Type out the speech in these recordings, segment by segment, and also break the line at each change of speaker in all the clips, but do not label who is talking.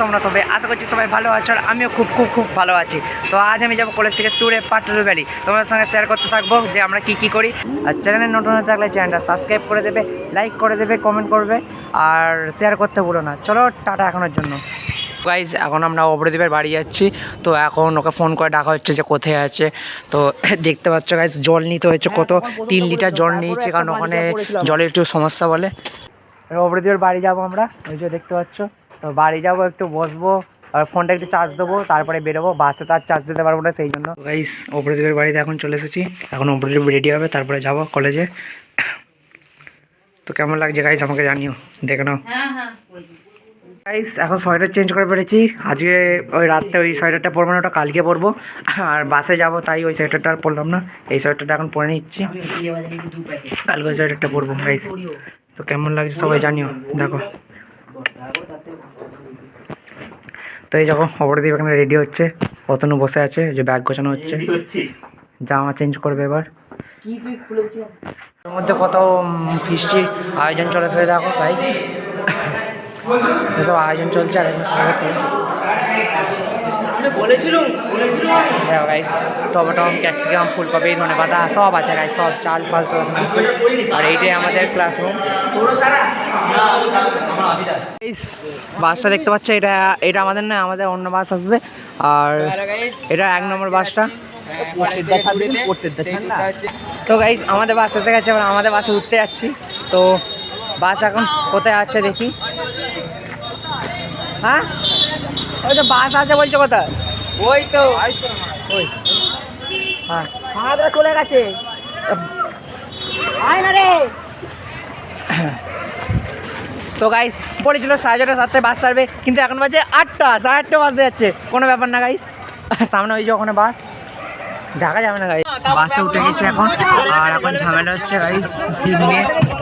আছো তোমরা সবাই আশা করছি সবাই ভালো আছো আর আমিও খুব খুব খুব ভালো আছি। তো আজ আমি যাব কলেজ থেকে ট্যুরে পাটুর ভ্যালি তোমাদের সঙ্গে শেয়ার করতে থাকব যে আমরা কি কি করি। আর চ্যানেলে নতুন হয়ে থাকলে চ্যানেলটা সাবস্ক্রাইব করে দেবে লাইক করে দেবে কমেন্ট করবে আর শেয়ার করতে ভুলো না। চলো টাটা এখনোর জন্য। গাইজ এখন আমরা অপরদীপের বাড়ি যাচ্ছি। তো এখন ওকে ফোন করে ডাকা হচ্ছে যে কোথায় আছে। তো দেখতে পাচ্ছ গাইজ জল নিতে হয়েছে কত। তিন লিটার জল নিয়েছে কারণ ওখানে জলের একটু সমস্যা বলে। অপরদীপের বাড়ি যাব আমরা। ওই যে দেখতে পাচ্ছ। তো বাড়ি যাব একটু বসবো আর ফোনটা একটু চার্জ দেবো তারপরে বেরোবো বাসে তো আর চার্জ দিতে পারব না সেই জন্য। গাইস অপরদীপের বাড়িতে এখন চলে এসেছি। এখন অপরদীপ রেডি হবে তারপরে যাব কলেজে তো কেমন লাগছে গাইস আমাকে জানিও দেখে নাও। গাইস এখন সোয়েটার চেঞ্জ করে পেরেছি আজকে ওই রাত্রে ওই সোয়েটারটা পরবো না ওটা কালকে পরবো। আর বাসে যাব তাই ওই সোয়েটারটা আর পরলাম না। এই সোয়েটারটা এখন পরে নিচ্ছি। কালকে ওই সোয়েটারটা পরবো গাইস তো কেমন লাগছে সবাই জানিও দেখো। তো এই যখন অপরদীপ এখানে রেডি হচ্ছে অতনু বসে আছে যে ব্যাগ গোছানো হচ্ছে। জামা চেঞ্জ করবে এবার। এর মধ্যে কত ফিস্টির আয়োজন চলেছে দেখো তাই এসব আয়োজন চলছে আর। দেখো গাইস টমেটম ক্যাপসিকাম ফুলকপি ধনে পাতা সব আছে গাইস সব চাল ফাল সব আর এইটাই আমাদের ক্লাসরুম বাসটা দেখতে পাচ্ছ এটা এটা আমাদের না আমাদের অন্য বাস আসবে। আর এটা এক নম্বর বাসটা। তো গাইস আমাদের বাস এসে গেছে এবার আমাদের বাসে উঠতে যাচ্ছি। তো বাস এখন কোথায় আছে দেখি। হ্যাঁ? ওই তো বাস আছে বলছো কোথায়?
ওই তো।
ওই হ্যাঁ।
আমাদের চলে গেছে। আয় না রে।
তো গাইস বলেছিল সাড়ে ছটা সাতটায় বাস ছাড়বে কিন্তু এখন বাজে আটটা সাড়ে আটটা বাজতে যাচ্ছে। কোনো ব্যাপার না গাইস সামনে ওই যে ওখানে বাস দেখা যাবে না গাইস বাসে উঠে গেছে এখন। আর এখন ঝামেলা হচ্ছে গাইস সিট নিয়ে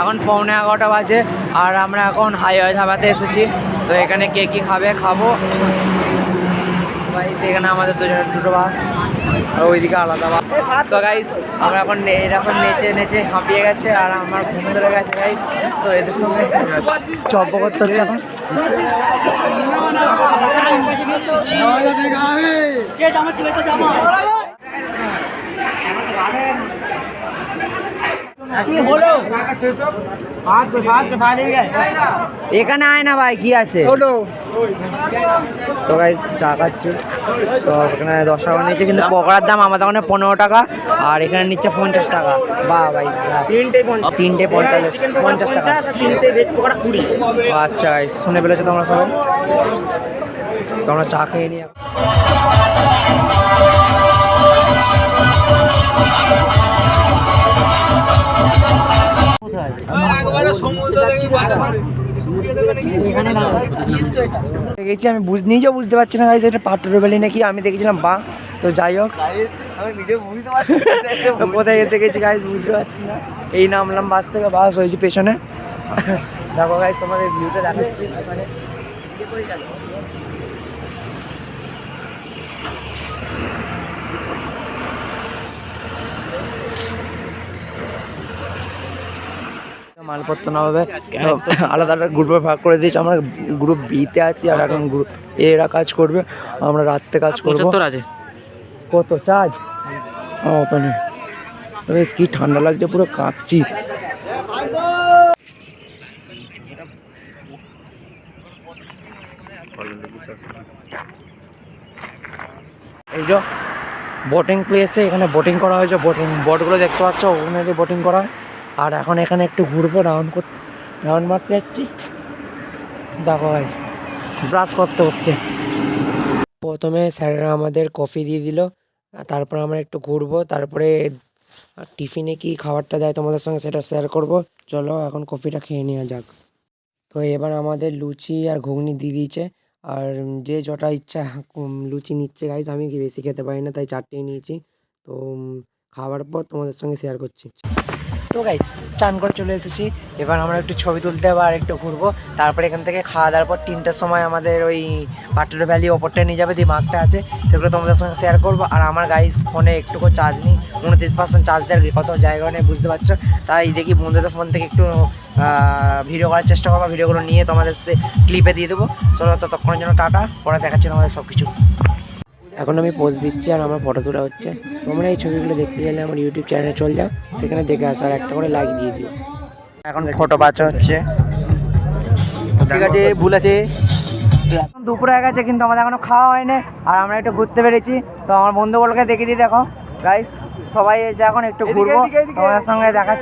এখন পৌনে এগারোটা বাজে আর আমরা এখন হাইওয়ে ধাবাতে এসেছি। তো এখানে কে কী খাবে খাব। এখানে আমাদের দুজনের দুটো বাস আর ওইদিকে আলাদা বাস। তো গাইস আমরা এখন এরকম নেচে নেচে হাঁপিয়ে গেছে আর আমার ঘুম ধরে গেছে গাইস তো এদের সঙ্গে চব্য করতে হচ্ছে এখন। এখানে আয় না ভাই কি আছে? তো গাইস চা খাচ্ছি। তো এখানে দশ টাকা নিচ্ছে কিন্তু পকোড়ার দাম আমাদের ওখানে পনেরো টাকা আর এখানে নিচ্ছে পঞ্চাশ টাকা। বা ভাই তিনটে পঞ্চাশ। পঞ্চাশ টাকা। আচ্ছা guys, শুনে ফেলেছো তোমরা সবাই? তোমরা চা খেয়ে নিয়ে দেখেছি, আমি বুঝ নিজেও বুঝতে পারছি না গাইস এটা পাথর ভ্যালি নাকি? আমি দেখেছিলাম বা। তো যাই হোক। কোথায় এসে গেছি গাইজ বুঝতে পারছি না। এই নামলাম বাস থেকে, বাস হয়েছে পেছনে। দেখো গাইজ তোমাদের ভিউটা দেখাচ্ছি। মালপত্র না হবে। আলাদা আলাদা গ্রুপে ভাগ করে দিয়েছে। আমরা গ্রুপ বিতে আছি আর এখন গ্রুপ এরা কাজ করবে। আমরা রাত্রে কাজ করব।
আছে।
কত? চার্জ অত নেই। তবে কি ঠান্ডা লাগছে পুরো কাঁপছি। এই যে বোটিং প্লেসে এখানে বোটিং করা হয়েছে। বোটিং বোটগুলো দেখতে পাচ্ছ? ওখানে বোটিং করা হয়। আর এখন এখানে একটু ঘুরবো, রাউন্ড করতে রাউন্ড মারতে যাচ্ছি। দেখো ভাই ব্রাশ করতে করতে। প্রথমে স্যারেরা আমাদের কফি দিয়ে দিল তারপর আমরা একটু ঘুরবো, তারপরে টিফিনে কি খাবারটা দেয় তোমাদের সঙ্গে সেটা শেয়ার করব। চলো এখন কফিটা খেয়ে নেওয়া যাক। তো এবার আমাদের লুচি আর ঘুগনি দিয়ে দিয়েছে,
আর যে যটা ইচ্ছা লুচি নিচ্ছে গাইজ আমি বেশি খেতে পারি না, তাই চারটেই নিয়েছি। তো খাওয়ার পর তোমাদের সঙ্গে শেয়ার করছি।
তো গাই চান করে চলে এসেছি। এবার আমরা একটু ছবি তুলতে হবে আর একটু ঘুরবো। তারপরে এখান থেকে খাওয়া দাওয়ার পর তিনটার সময় আমাদের ওই পাটুর ভ্যালি ওপরটা নিয়ে যাবে যে মার্কটা আছে। সেগুলো তোমাদের সঙ্গে শেয়ার করব। আর আমার গাইজ ফোনে একটুকু চার্জ নেই। উনত্রিশ পার্সেন্ট চার্জ দেওয়ার কত জায়গা নেই, বুঝতে পারছ? তাই দেখি বন্ধুদের ফোন থেকে একটু ভিডিও করার চেষ্টা করব। ভিডিওগুলো নিয়ে তোমাদের ক্লিপে দিয়ে দেবো। চলো ততক্ষণের জন্য টাটা। পরে দেখাচ্ছি তোমাদের সব কিছু
এখন আমি পোস্ট দিচ্ছি আর আমার ফটো তোলা হচ্ছে। তোমরা এই ছবিগুলো দেখতে চাইলে আমার ইউটিউব চ্যানেলে চল যাও সেখানে দেখে আসো আর একটা করে লাইক দিয়ে দিও।
এখন ফটো বাচ্চা হচ্ছে।
ঠিক আছে ভুল আছে।
এখন দুপুর হয়ে গেছে কিন্তু আমাদের এখনও খাওয়া হয়নি। আর আমরা একটু ঘুরতে পেরেছি তো আমার বন্ধুগুলোকে দেখে দিই দেখো। গাইস সবাই এসে এখন একটু ঘুরবো। তোমাদের সঙ্গে দেখা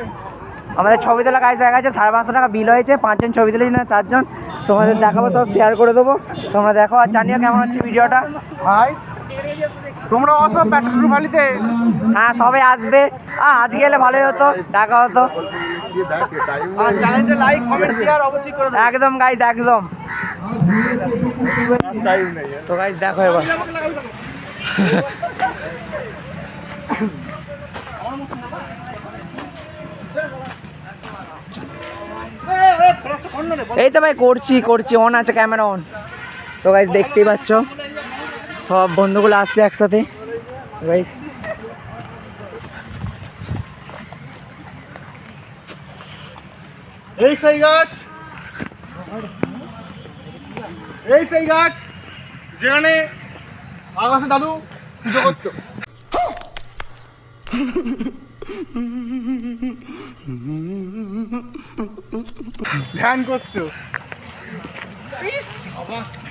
আমাদের ছবি তোলা গাইস হয়ে গেছে সাড়ে পাঁচশো টাকা বিল হয়েছে। পাঁচজন ছবি তুলেছি না চারজন। তোমাদের দেখাবো সব শেয়ার করে দেবো। তোমরা দেখো আর জানিও কেমন হচ্ছে ভিডিওটা
ভাই তোমরা অসো পেট্রোল ভালিতে
হ্যাঁ সবাই আসবে। আজকে এলে ভালোই হতো দেখা হতো।
চ্যানেলটা লাইক কমেন্ট শেয়ার অবশ্যই করে
একদম গাইস একদম। তো গাইস দেখো এবার। এই তো ভাই করছি করছি। অন আছে ক্যামেরা অন তো গাইস দেখতেই পাচ্ছ। সব বন্ধুগুলো আসছে একসাথে। গাইস
এই সেই গাছ। এই সেই গাছ যেখানে আকাশে দাদু পুজো করতো। ধ্যান করতো।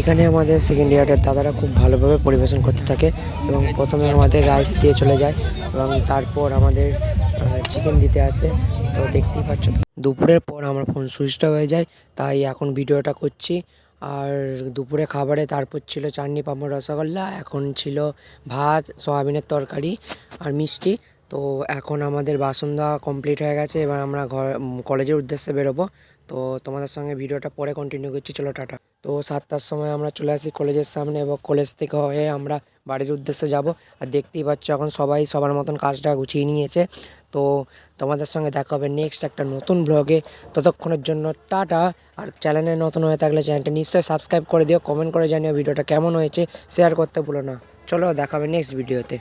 এখানে আমাদের সেকেন্ড ইয়ারের দাদারা খুব ভালোভাবে পরিবেশন করতে থাকে এবং প্রথমে আমাদের রাইস দিয়ে চলে যায় এবং তারপর আমাদের চিকেন দিতে আসে। তো দেখতেই পাচ্ছ, দুপুরের পর আমার ফোন সুইচটা হয়ে যায়, তাই এখন ভিডিওটা করছি। আর দুপুরে খাবারে তারপর ছিল চাটনি, পাঁপড়, রসগোল্লা, এখন ছিল ভাত, সয়াবিনের তরকারি আর মিষ্টি। তো এখন আমাদের বাসন দেওয়া কমপ্লিট হয়ে গেছে, এবার আমরা ঘর কলেজের উদ্দেশ্যে বেরোবো। তো তোমাদের সঙ্গে ভিডিওটা পরে কন্টিনিউ করছি, চলো টাটা। তো সাতটার সময় আমরা চলে আসি কলেজের সামনে এবং কলেজ থেকে হয়ে আমরা বাড়ির উদ্দেশ্যে যাব। আর দেখতেই পাচ্ছ এখন সবাই সবার মতন কাজটা গুছিয়ে নিয়েছে। তো তোমাদের সঙ্গে দেখা হবে নেক্সট একটা নতুন ব্লগে ততক্ষণের জন্য টাটা। আর চ্যানেলে নতুন হয়ে থাকলে চ্যানেলটা নিশ্চয়ই সাবস্ক্রাইব করে দিও। কমেন্ট করে জানিও ভিডিওটা কেমন হয়েছে। শেয়ার করতে ভুলো না। চলো দেখা হবে নেক্সট ভিডিওতে